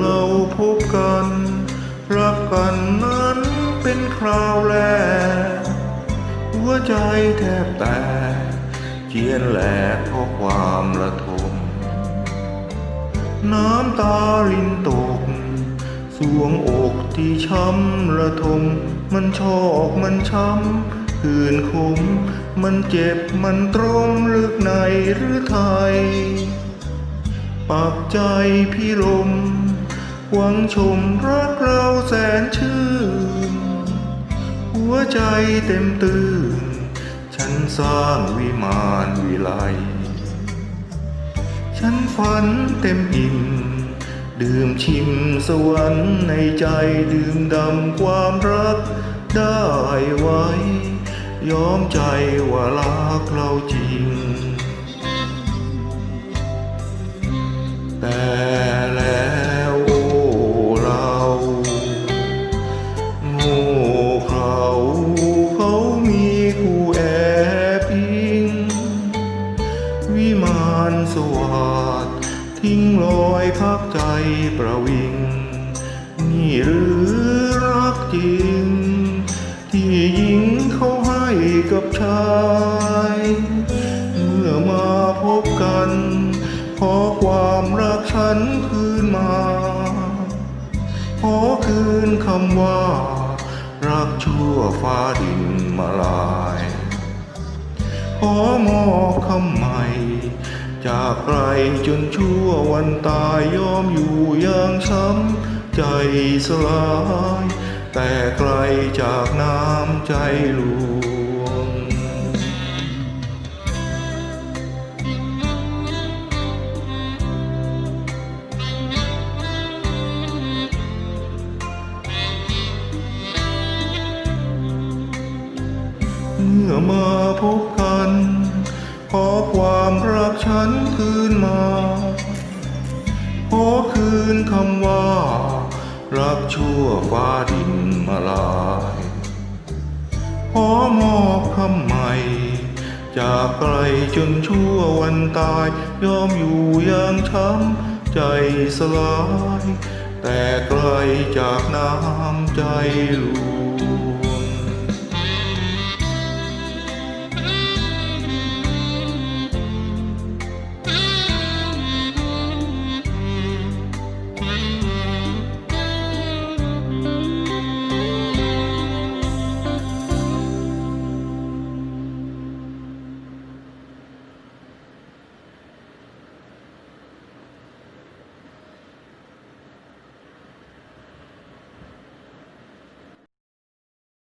เราพบกัน รักกันนั้นเป็นคราวแรกหัวใจแทบแตกเจียนแหลกเพราะความระทม น้ำตารินตก สวงอกที่ช้ำระทม มันชอกมันช้ำคืนคม มันเจ็บมันตรมลึกในหรือไทยปักใจพี่ลม หวังชมรักเราแสนชื่น หัวใจเต็มตื่น ฉันสร้างวิมานวิไล ฉันฝันเต็มอิ่ม ดื่มชิมสวรรค์ในใจดื่มดำความรักได้ไว้ ยอมใจว่ารักเราจริง ทิ้งรอยพักใจประวิง นี่หรือรักจริง ที่หญิงเขาให้กับชาย เมื่อมาพบกัน ขอความรักฉันคืนมา ขอคืนคำว่า รักชั่วฟ้าดินมาลาย ขอมอบคำใหม่ จากไกลจนชั่ววันตายยอมอยู่อย่างช้ำใจสลาย แต่ไกลจากน้ำใจหลวง เมื่อมาพบกันขอความรัก ฉันคืนมาขอคืนคำว่า รักชั่วฟ้าดินมาลายขอมอบคำใหม่ จากไกลจนชั่ววันตาย ยอมอยู่อย่างช้ำใจสลาย แต่ไกลจากน้ำใจลวง